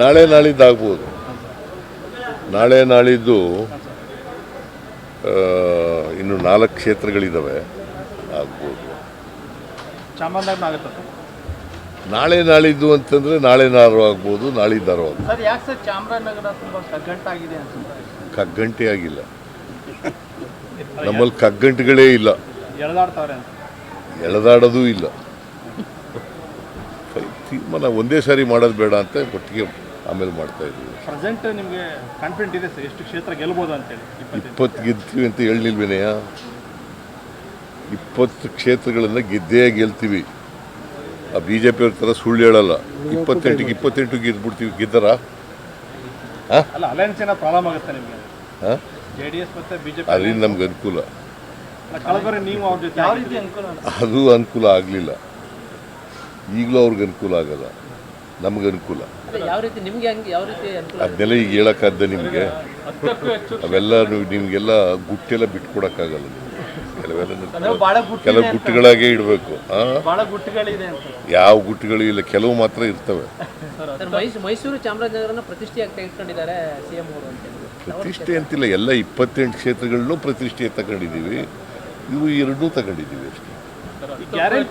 ನಾಳೆ ನಾಳಿದ್ದು ಆಗ್ಬೋದು ನಾಳೆ ನಾಳಿದ್ದು ಇನ್ನು ನಾಲ್ಕು ಕ್ಷೇತ್ರಗಳಿದ್ದಾವೆ ಆಗ್ಬೋದು. ನಾಳೆ ನಾಳಿದ್ದು ಅಂತಂದರೆ ನಾಳೆ ನಾರು ಆಗ್ಬೋದು ನಾಳಿದ್ದಾರು ಆಗ್ಬೋದು. ಕಗ್ಗಂಟೆ ಆಗಿಲ್ಲ. ನಮ್ಮಲ್ಲಿ ಕಗ್ಗಂಟುಗಳೇ ಇಲ್ಲ. ಎಳೆದಾಡೋದು ಇಲ್ಲ. ತೀರ್ಮಾನ ಒಂದೇ ಸಾರಿ ಮಾಡೋದು ಬೇಡ ಅಂತ ಒಟ್ಟಿಗೆ ಆಮೇಲೆ ಮಾಡ್ತಾ ಇದ್ದೀವಿ. ಪ್ರೆಸೆಂಟ್ ನಿಮಗೆ ಕಾನ್ಫಿಡೆಂಟ್ ಇದೆ ಸರ್? ಎಷ್ಟು ಕ್ಷೇತ್ರ ಗೆಲ್ಬೋದು ಅಂತೇಳಿ? ಇಪ್ಪತ್ತು ಗೆಲ್ತೀವಿ ಅಂತ ಹೇಳಿಲ್ವೇನೆಯ ಇಪ್ಪತ್ತು ಕ್ಷೇತ್ರಗಳನ್ನು ಗೆದ್ದೇ ಗೆಲ್ತೀವಿ. ಆ ಬಿ ಜೆ ಪಿಯವ್ರ ಥರ ಸುಳ್ಳು ಹೇಳಲ್ಲ. ಇಪ್ಪತ್ತೆಂಟಿಗೆ ಇಪ್ಪತ್ತೆಂಟು ಗೆದ್ಬಿಡ್ತೀವಿ. ಗೆದ್ದಾರ? ಅಲ್ಲ ಅಲಯನ್ಸ್ ಏನೋ ಪ್ರಾಬ್ಲಮ್ ಆಗುತ್ತೆ ನಿಮಗೆ? ಹಾಂ? ಜೆ ಡಿ ಎಸ್ ಮತ್ತೆ ಬಿಜೆಪಿ ಅಲ್ಲಿ ನಮ್ಗೆ ಅನುಕೂಲ. ನೀವು ಅವ್ರ ಜೊತೆ ಯಾವ ರೀತಿ ಅನುಕೂಲ? ಅದು ಅನುಕೂಲ ಆಗಲಿಲ್ಲ. ಈಗಲೂ ಅವ್ರಿಗೆ ಅನುಕೂಲ ಆಗಲ್ಲ. ನಮ್ಗೆ ಅನುಕೂಲ. ಯಾವ ರೀತಿ ನಿಮ್ಗೆ ಯಾವ ರೀತಿ ಅನುಕೂಲ ಅದನ್ನೆಲ್ಲ ಈಗ ಹೇಳೋಕ್ಕಾದ್ದ ನಿಮಗೆ? ಅವೆಲ್ಲ ನಿಮಗೆಲ್ಲ ಗುಟ್ಟೆಲ್ಲ ಬಿಟ್ಕೊಡಕ್ಕಾಗಲ್ಲ ನಿಮ್ಗೆ. ಕೆಲವೆಲ್ಲ ಕೆಲವು ಗುಟ್ಟುಗಳಾಗೆ ಇಡಬೇಕು. ಯಾವ ಗುಟ್ಟುಗಳು ಇಲ್ಲ ಕೆಲವು ಮಾತ್ರ ಇರ್ತವೆ. ಸರ್ ಮೈಸೂರು ಮೈಸೂರು ಚಾಮರಾಜನಗರನ ಹೇಳಿ. ಪ್ರತಿಷ್ಠೆ ಅಂತಿಲ್ಲ ಎಲ್ಲ ಇಪ್ಪತ್ತೆಂಟು ಕ್ಷೇತ್ರಗಳನ್ನೂ ಪ್ರತಿಷ್ಠೆ ತಗೊಂಡಿದ್ದೀವಿ. ಇವು ಎರಡೂ ತಗೊಂಡಿದ್ದೀವಿ ಅಷ್ಟೇ.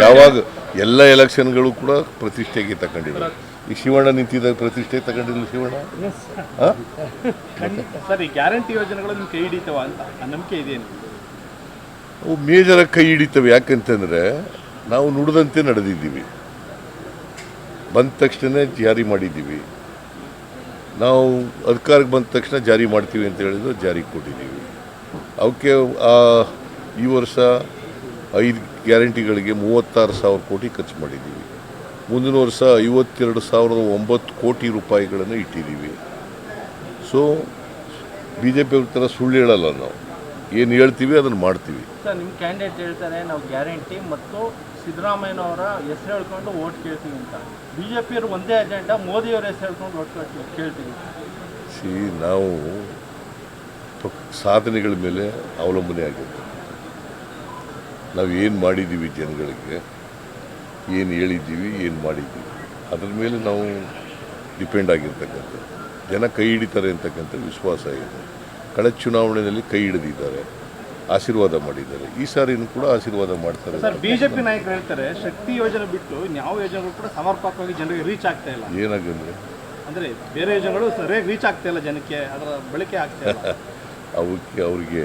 ಯಾವಾಗ ಎಲ್ಲ ಎಲೆಕ್ಷನ್ಗಳು ಕೂಡ ಪ್ರತಿಷ್ಠೆಗೆ ತಗೊಂಡಿದ್ದಾರೆ ಈ ಶಿವಣ್ಣ ನಿಂತಿದ್ದಾಗ ಪ್ರತಿಷ್ಠೆ ತಗೊಂಡಿಲ್ಲ ಶಿವಣ್ಣ? ಸರ್ ಈ ಗ್ಯಾರಂಟಿ ಯೋಜನೆಗಳು ನಿಮ್ಗೆ ಕೈ ಹಿಡಿತವ ಅಂತ ನಂಬಿಕೆ ಇದೆಯೇನು? ಅವು ಮೇಜರಾಗಿ ಕೈ ಹಿಡಿತವೆ. ಯಾಕಂತಂದರೆ ನಾವು ನುಡಿದಂತೆ ನಡೆದಿದ್ದೀವಿ. ಬಂದ ತಕ್ಷಣ ಜಾರಿ ಮಾಡಿದ್ದೀವಿ. ನಾವು ಅಧಿಕಾರಕ್ಕೆ ಬಂದ ತಕ್ಷಣ ಜಾರಿ ಮಾಡ್ತೀವಿ ಅಂತ ಹೇಳಿದ್ರು ಜಾರಿ ಕೊಟ್ಟಿದ್ದೀವಿ. ಅವಕ್ಕೆ ಆ, ಈ ವರ್ಷ ಐದು ಗ್ಯಾರಂಟಿಗಳಿಗೆ ಮೂವತ್ತಾರು ಸಾವಿರ ಕೋಟಿ ಖರ್ಚು ಮಾಡಿದ್ದೀವಿ. ಮುಂದಿನ ವರ್ಷ ಐವತ್ತೆರಡು ಸಾವಿರದ ಒಂಬತ್ತು ಕೋಟಿ ರೂಪಾಯಿಗಳನ್ನು ಇಟ್ಟಿದ್ದೀವಿ. ಸೊ ಬಿ ಜೆ ಪಿಯವ್ರ ಥರ ಸುಳ್ಳು ಹೇಳಲ್ಲ ನಾವು. ಏನು ಹೇಳ್ತೀವಿ ಅದನ್ನು ಮಾಡ್ತೀವಿ. ಸರ್ ನಿಮ್ಮ ಕ್ಯಾಂಡಿಡೇಟ್ ಹೇಳ್ತಾರೆ ನಾವು ಗ್ಯಾರಂಟಿ ಮತ್ತು ಸಿದ್ದರಾಮಯ್ಯನವರ ಹೆಸರು ಹೇಳ್ಕೊಂಡು ಓಟ್ ಕೇಳ್ತೀವಿ ಅಂತ. ಬಿ ಜೆ ಪಿಯವರು ಒಂದೇ ಅಜೆಂಡಾ ಮೋದಿಯವರ ಹೆಸರು ಹೇಳ್ಕೊಂಡು ಓಟ್ ಕೇಳ್ತೀವಿ. ಸಿ ನಾವು ಸಾಧನೆಗಳ ಮೇಲೆ ಅವಲಂಬನೆ ಆಗಿರ್ತದೆ ನಾವು ಏನು ಮಾಡಿದ್ದೀವಿ ಜನಗಳಿಗೆ ಏನು ಹೇಳಿದ್ದೀವಿ ಏನು ಮಾಡಿದ್ದೀವಿ ಅದ್ರ ಮೇಲೆ ನಾವು ಡಿಪೆಂಡ್ ಆಗಿರ್ತಕ್ಕಂಥದ್ದು. ಜನ ಕೈ ಹಿಡಿತಾರೆ ಅಂತಕ್ಕಂಥ ವಿಶ್ವಾಸ ಇದೆ. ಕಳೆದ ಚುನಾವಣೆಯಲ್ಲಿ ಕೈ ಹಿಡಿದಿದ್ದಾರೆ ಆಶೀರ್ವಾದ ಮಾಡಿದ್ದಾರೆ. ಈ ಸಾರಿನೂ ಕೂಡ ಆಶೀರ್ವಾದ ಮಾಡ್ತಾರೆ. ಬಿಜೆಪಿ ನಾಯಕರು ಹೇಳ್ತಾರೆ ಶಕ್ತಿ ಯೋಜನೆ ಬಿಟ್ಟು ಯಾವ ಯೋಜನೆಗಳು ಕೂಡ ಸಮರ್ಪಕವಾಗಿ ಜನರಿಗೆ ರೀಚ್ ಆಗ್ತಾ ಇಲ್ಲ. ಏನಾಗಂದ್ರೆ? ಅಂದರೆ ಬೇರೆ ಯೋಜನೆಗಳು ಸರಿಯಾಗಿ ರೀಚ್ ಆಗ್ತಾ ಇಲ್ಲ ಜನಕ್ಕೆ ಅದರ ಬಳಕೆ ಆಗ್ತಾ ಇಲ್ಲ. ಅವಕ್ಕೆ ಅವ್ರಿಗೆ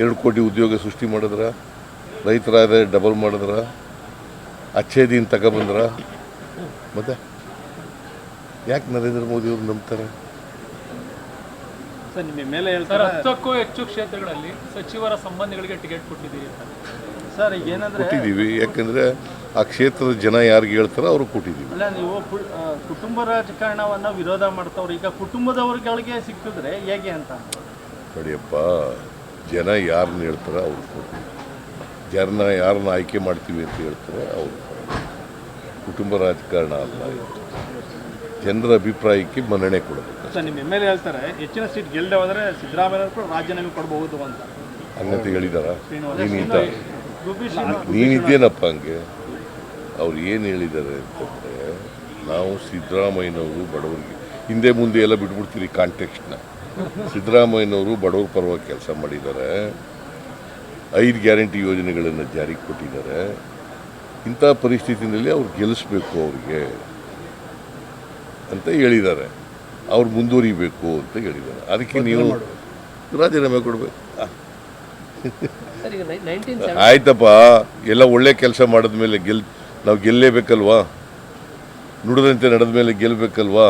ಎರಡು ಕೋಟಿ ಉದ್ಯೋಗ ಸೃಷ್ಟಿ ಮಾಡಿದ್ರ ರೈತರ ಆದಾಯ ಡಬಲ್ ಮಾಡಿದ್ರ ಅಚ್ಚೇದಿನ ತಗೊಬಂದ್ರ ಮತ್ತೆ ಯಾಕೆ ನರೇಂದ್ರ ಮೋದಿ ಅವ್ರು ನಂಬ್ತಾರೆ? ಸರ್ ನಿಮ್ಮ ಮೇಲೆ ಹೇಳ್ತಾರೆ? ಹತ್ತಕ್ಕೂ ಹೆಚ್ಚು ಕ್ಷೇತ್ರಗಳಲ್ಲಿ ಸಚಿವರ ಸಂಬಂಧಿಗಳಿಗೆ ಟಿಕೆಟ್ ಕೊಟ್ಟಿದ್ದೀರಿ ಅಂತ. ಸರ್ ಈಗ ಏನಂದ್ರೆ ಕೊಟ್ಟಿದ್ದೀವಿ ಯಾಕಂದರೆ ಆ ಕ್ಷೇತ್ರದ ಜನ ಯಾರಿಗೆ ಹೇಳ್ತಾರೋ ಅವ್ರಿಗೆ ಕೊಟ್ಟಿದ್ದೀವಿ. ಅಲ್ಲ ನೀವು ಕುಟುಂಬ ರಾಜಕಾರಣವನ್ನು ವಿರೋಧ ಮಾಡ್ತಾವ್ರು ಈಗ ಕುಟುಂಬದವ್ರಿಗೆ ಸಿಕ್ಕಿದ್ರೆ ಹೇಗೆ ಅಂತ? ನೋಡಿಯಪ್ಪ ಜನ ಯಾರನ್ನ ಹೇಳ್ತಾರೆ ಅವ್ರು ಕೊಡ್ತೀವಿ. ಜನನ ಯಾರನ್ನ ಆಯ್ಕೆ ಮಾಡ್ತೀವಿ ಅಂತ ಹೇಳ್ತಾರೆ ಅವ್ರು ಕುಟುಂಬ ರಾಜಕಾರಣ ಅಲ್ಲ ಜನರ ಅಭಿಪ್ರಾಯಕ್ಕೆ ಮನ್ನಣೆ ಕೊಡಬೇಕು ಸರ್ ನಿಮ್ಮ ಎಂ ಎಲ್ ಎ ಹೇಳ್ತಾರೆ ಹೆಚ್ಚಿನ ಸೀಟ್ ಗೆಲ್ಲದೆ ಹೋದರೆ ಸಿದ್ದರಾಮಯ್ಯ ಕೂಡ ರಾಜೀನಾಮೆ ಕೊಡಬಹುದು ಅಂತ. ಹಂಗಂತ ಹೇಳಿದಾರ? ನೀನಿದ್ದ ನೀನಿದ್ದೇನಪ್ಪ ಹಂಗೆ? ಅವ್ರು ಏನು ಹೇಳಿದ್ದಾರೆ ಅಂತಂದರೆ ನಾವು ಸಿದ್ದರಾಮಯ್ಯನವರು ಬಡವರಿಗೆ ಹಿಂದೆ ಮುಂದೆ ಎಲ್ಲ ಬಿಟ್ಬಿಡ್ತೀರಿ ಕಾಂಟೆಕ್ಸ್ಟ್ನ ಸಿದ್ದರಾಮಯ್ಯನವರು ಬಡವರ ಪರವಾಗಿ ಕೆಲಸ ಮಾಡಿದ್ದಾರೆ. ಐದು ಗ್ಯಾರಂಟಿ ಯೋಜನೆಗಳನ್ನು ಜಾರಿಗೆ ಕೊಟ್ಟಿದ್ದಾರೆ. ಇಂಥ ಪರಿಸ್ಥಿತಿನಲ್ಲಿ ಅವ್ರು ಗೆಲ್ಲಿಸ್ಬೇಕು ಅವ್ರಿಗೆ ಅಂತ ಹೇಳಿದ್ದಾರೆ. ಅವ್ರು ಮುಂದುವರಿಬೇಕು ಅಂತ ಹೇಳಿದ್ದಾರೆ. ಅದಕ್ಕೆ ನೀವು ರಾಜೀನಾಮೆ ಕೊಡಬೇಕು. ಆಯ್ತಪ್ಪ. ಎಲ್ಲ ಒಳ್ಳೆ ಕೆಲಸ ಮಾಡಿದ್ಮೇಲೆ ಗೆಲ್ ನಾವು ಗೆಲ್ಲೇಬೇಕಲ್ವಾ? ನುಡಿದಂತೆ ನಡೆದ ಮೇಲೆ ಗೆಲ್ಲಬೇಕಲ್ವಾ